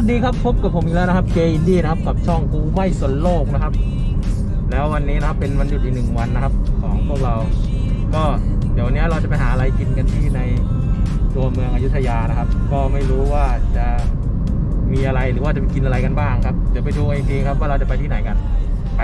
สดีครับพบกับผมอีกแล้วนะครับเจอินดี้นะครับกับช่องกูไม่สนโลกนะครับ แล้ววันนี้นะครับเป็นวันหยุดอีกหนึ่งวันนะครับ ของพวกเรา ก็เดี๋ยวนี้เราจะไปหาอะไรกินกันที่ในตัวเมืองอยุธยานะครับ ก็ไม่รู้ว่าจะมีอะไรหรือว่าจะไปกินอะไรกันบ้างครับ เดี๋ยวไปดูกันอีกทีครับว่าเราจะไปที่ไหนกันไป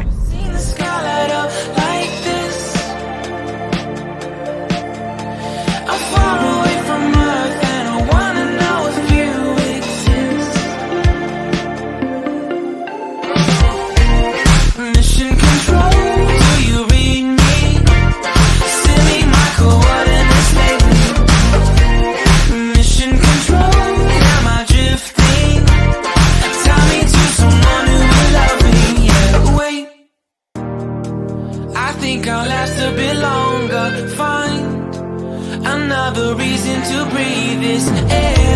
think I'll last a bit longer. Find another reason to breathe this air.